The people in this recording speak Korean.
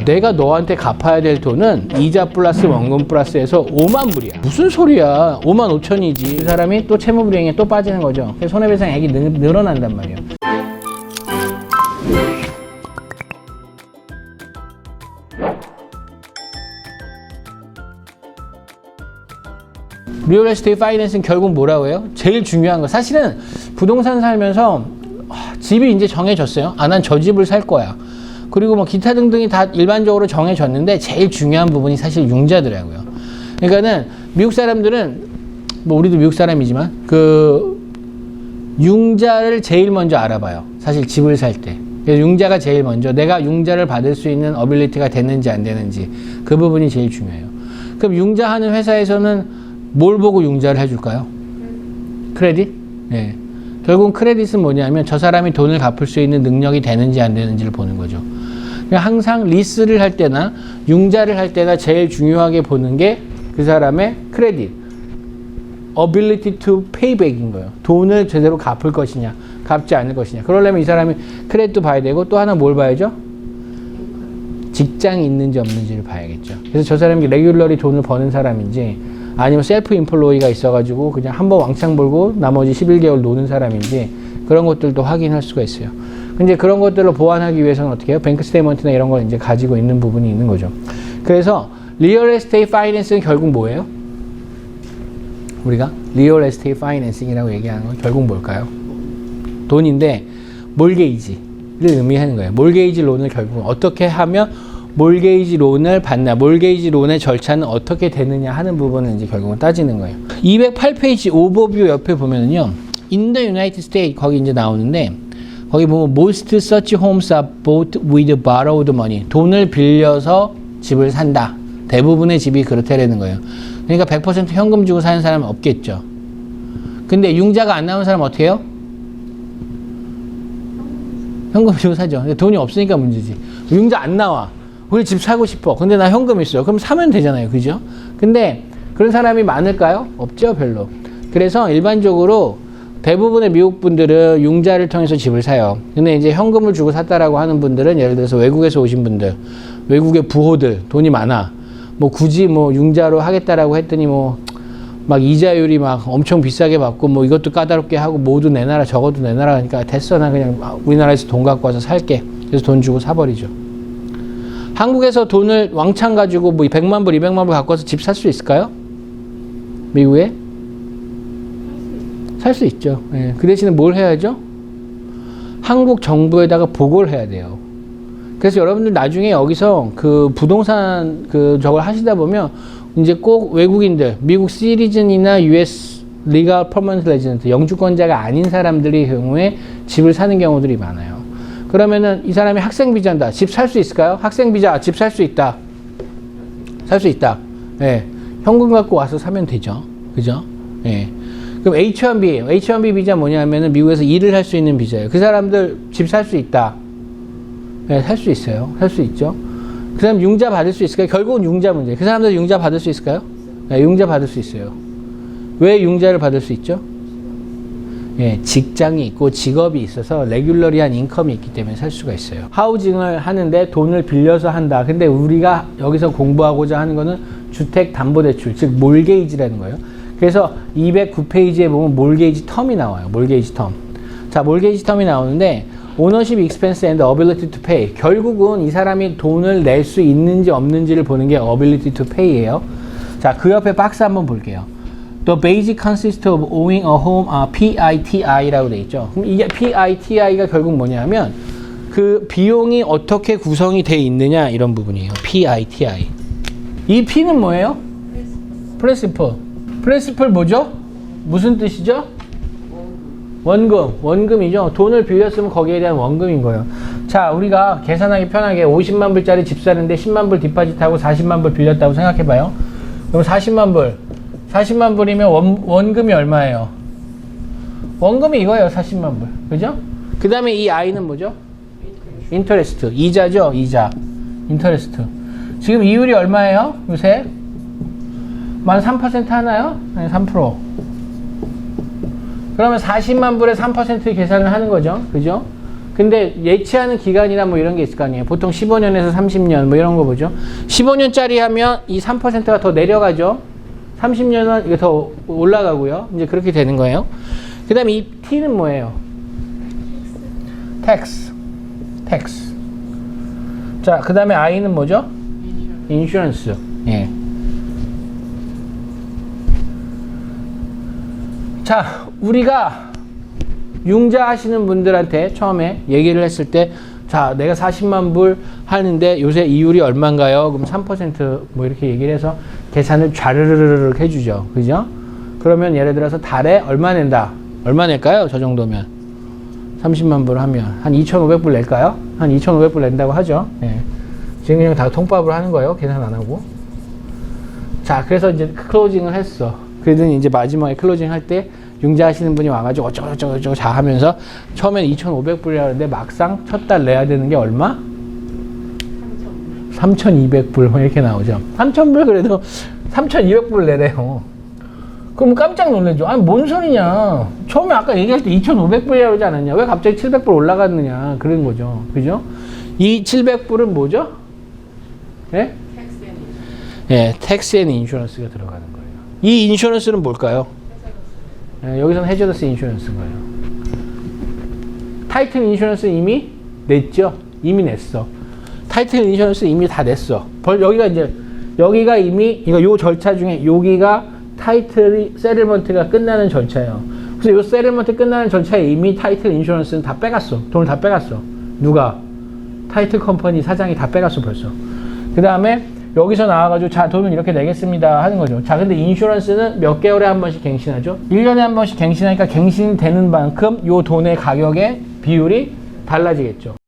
내가 너한테 갚아야 될 돈은 이자 플러스 원금 플러스에서 5만 불이야. 무슨 소리야? 5만 5천이지. 그 사람이 또 채무불이행에 또 빠지는 거죠. 손해배상액이 늘, 늘어난단 말이에요. 리얼 에스테이트 파이낸스는 결국 뭐라고 해요? 제일 중요한 거. 사실은 부동산 살면서 아, 집이 이제 정해졌어요. 아, 난 저 집을 살 거야. 그리고 뭐 기타 등등이 다 일반적으로 정해졌는데 제일 중요한 부분이 사실 융자더라고요. 그러니까는 미국 사람들은 뭐 우리도 미국 사람이지만 그 융자를 제일 먼저 알아봐요. 사실 집을 살 때. 그래서 융자가 제일 먼저 내가 융자를 받을 수 있는 어빌리티가 되는지 안 되는지 그 부분이 제일 중요해요. 그럼 융자하는 회사에서는 뭘 보고 융자를 해줄까요? 크레딧? 네. 결국 크레딧은 뭐냐면 저 사람이 돈을 갚을 수 있는 능력이 되는지 안 되는지를 보는 거죠. 항상 리스를 할 때나 융자를 할 때나 제일 중요하게 보는 게 그 사람의 크레딧. ability to pay back인 거예요. 돈을 제대로 갚을 것이냐, 갚지 않을 것이냐. 그러려면 이 사람이 크레딧도 봐야 되고 또 하나 뭘 봐야죠? 직장이 있는지 없는지를 봐야겠죠. 그래서 저 사람이 레귤러리 돈을 버는 사람인지 아니면 셀프 인플로이가 있어가지고 그냥 한 번 왕창 벌고 나머지 11개월 노는 사람인지 그런 것들도 확인할 수가 있어요. 근데 그런 것들을 보완하기 위해서는 어떻게 해요? 뱅크 스테이먼트나 이런 걸 이제 가지고 있는 부분이 있는 거죠. 그래서 리얼 에스테이트 파이낸스는 결국 뭐예요? 우리가 리얼 에스테이트 파이낸싱이라고 얘기하는 건 결국 뭘까요? 돈인데 몰게이지를 의미하는 거예요. 몰게이지 론을 결국 어떻게 하면 몰게이지 론을 받나, 몰게이지 론의 절차는 어떻게 되느냐 하는 부분을 이제 결국은 따지는 거예요. 208페이지 오버뷰 옆에 보면은요, the United States 거기 이제 나오는데 거기 보면 most such homes are bought with borrowed money. 돈을 빌려서 집을 산다. 대부분의 집이 그렇다라는 거예요. 그러니까 100% 현금 주고 사는 사람은 없겠죠. 근데 융자가 안 나오는 사람은 어떻게 해요? 현금 주고 사죠. 근데 돈이 없으니까 문제지. 융자 안 나와. 우리 집 사고 싶어. 근데 나 현금 있어요. 그럼 사면 되잖아요. 그죠? 근데 그런 사람이 많을까요? 없죠, 별로. 그래서 일반적으로 대부분의 미국 분들은 융자를 통해서 집을 사요. 근데 이제 현금을 주고 샀다라고 하는 분들은 예를 들어서 외국에서 오신 분들, 외국의 부호들, 돈이 많아. 뭐 굳이 뭐 융자로 하겠다라고 했더니 뭐 막 이자율이 막 엄청 비싸게 받고 뭐 이것도 까다롭게 하고 모두 내놔라 저것도 내놔라 하니까 됐어 나 그냥 우리나라에서 돈 갖고 와서 살게 그래서 돈 주고 사버리죠 한국에서 돈을 왕창 가지고 뭐 100만 불 200만 불 갖고 와서 집 살 수 있을까요? 미국에? 살 수 있죠 예. 그 대신에 뭘 해야죠? 한국 정부에다가 보고를 해야 돼요 그래서 여러분들 나중에 여기서 그 부동산 그 저걸 하시다 보면 이제 꼭 외국인들, 미국 시리즌이나 US 리가 퍼먼트 레지던트, 영주권자가 아닌 사람들의 경우에 집을 사는 경우들이 많아요. 그러면은 이 사람이 학생 비자인다. 집 살 수 있을까요? 학생 비자, 집 살 수 있다. 살 수 있다. 예. 현금 갖고 와서 사면 되죠. 그죠? 예. 그럼 H1B, H1B 비자 뭐냐면은 미국에서 일을 할 수 있는 비자예요. 그 사람들 집 살 수 있다. 네, 살 수 있어요. 살 수 있죠. 그 사람 융자 받을 수 있을까요? 결국은 융자 문제. 그 사람들 융자 받을 수 있을까요? 네, 융자 받을 수 있어요. 왜 융자를 받을 수 있죠? 예, 직장이 있고 직업이 있어서 레귤러리한 인컴이 있기 때문에 살 수가 있어요. 하우징을 하는데 돈을 빌려서 한다. 근데 우리가 여기서 공부하고자 하는 거는 주택 담보 대출, 즉 몰게이지라는 거예요. 그래서 209페이지에 보면 몰게이지 텀이 나와요. 몰게이지 텀. 자, 몰게이지 텀이 나오는데 오너십 익스펜스 앤드 어빌리티 투 페이. 결국은 이 사람이 돈을 낼 수 있는지 없는지를 보는 게 어빌리티 투 페이예요. 자, 그 옆에 박스 한번 볼게요. The basic consist of owning a home, 아, PITI라고 돼 있죠. 그럼 이게 PITI가 결국 뭐냐면 그 비용이 어떻게 구성이 돼 있느냐 이런 부분이에요. PITI. 이 P는 뭐예요? 프레시플. 프레시플 뭐죠? 무슨 뜻이죠? 원금, 원금이죠. 돈을 빌렸으면 거기에 대한 원금인 거예요. 자, 우리가 계산하기 편하게 50만 불짜리 집 사는데 10만 불 디파짓하고 40만 불 빌렸다고 생각해 봐요. 그럼 40만 불. 40만 불이면 원, 원금이 얼마예요? 원금이 이거예요. 40만 불. 그죠? 그 다음에 이 I는 뭐죠? 인터레스트. 이자죠? 이자. 인터레스트. 지금 이율이 얼마예요? 요새? 만 3% 하나요? 아니, 3%. 그러면 40만 불에 3% 계산을 하는 거죠. 그죠? 근데 예치하는 기간이나 뭐 이런 게 있을 거 아니에요. 보통 15년에서 30년 뭐 이런 거 보죠. 15년짜리 하면 이 3%가 더 내려가죠. 30년은 이게 더 올라가고요. 이제 그렇게 되는 거예요. 그 다음에 이 T는 뭐예요? tax. tax. 자, 그 다음에 I는 뭐죠? insurance. 예. 자, 우리가 융자 하시는 분들한테 처음에 얘기를 했을 때, 자, 내가 40만 불 하는데 요새 이율이 얼마인가요? 그럼 3%뭐 이렇게 얘기를 해서 계산을 좌르르르 해주죠. 그죠? 그러면 예를 들어서 달에 얼마 낸다. 얼마 낼까요? 저 정도면. 30만 불 하면. 한 2,500불 낼까요? 한 2,500불 낸다고 하죠. 예. 지금 그냥 다 통밥으로 하는 거예요. 계산 안 하고. 자, 그래서 이제 클로징을 했어. 그러더니 이제 마지막에 클로징 할 때 융자 하시는 분이 와가지고 어쩌고저쩌고 저쩌고 자 하면서 처음엔 2,500불이라 하는데 막상 첫 달 내야 되는 게 얼마? 3,200불 뭐 이렇게 나오죠. 3,000불 그래도 3,200불 내래요. 그럼 깜짝 놀래죠. 아니 뭔 소리냐. 처음에 아까 얘기할 때 2,500불이라고 그러지 않았냐. 왜 갑자기 700불 올라갔느냐. 그런 거죠. 그죠? 이 700불은 뭐죠? 예? 예, 텍스 앤 인슈런스가 들어가는 거예요. 이 인슈런스는 뭘까요? 예, 여기서는 해저더스 인슈런스인 거예요. 타이틀 인슈런스 이미 냈죠? 이미 냈어. 타이틀 인슈런스 이미 다 냈어. 벌, 여기가 이제, 여기가 이미, 이거 요 절차 중에 여기가 타이틀이, 세틀먼트가 끝나는 절차예요. 그래서 요 세틀먼트 끝나는 절차에 이미 타이틀 인슈런스는 다 빼갔어. 돈을 다 빼갔어. 누가? 타이틀 컴퍼니 사장이 다 빼갔어, 벌써. 그 다음에 여기서 나와가지고 자 돈은 이렇게 내겠습니다 하는 거죠. 자 근데 인슈런스는 몇 개월에 한 번씩 갱신하죠. 1년에 한 번씩 갱신하니까 갱신되는 만큼 요 돈의 가격의 비율이 달라지겠죠.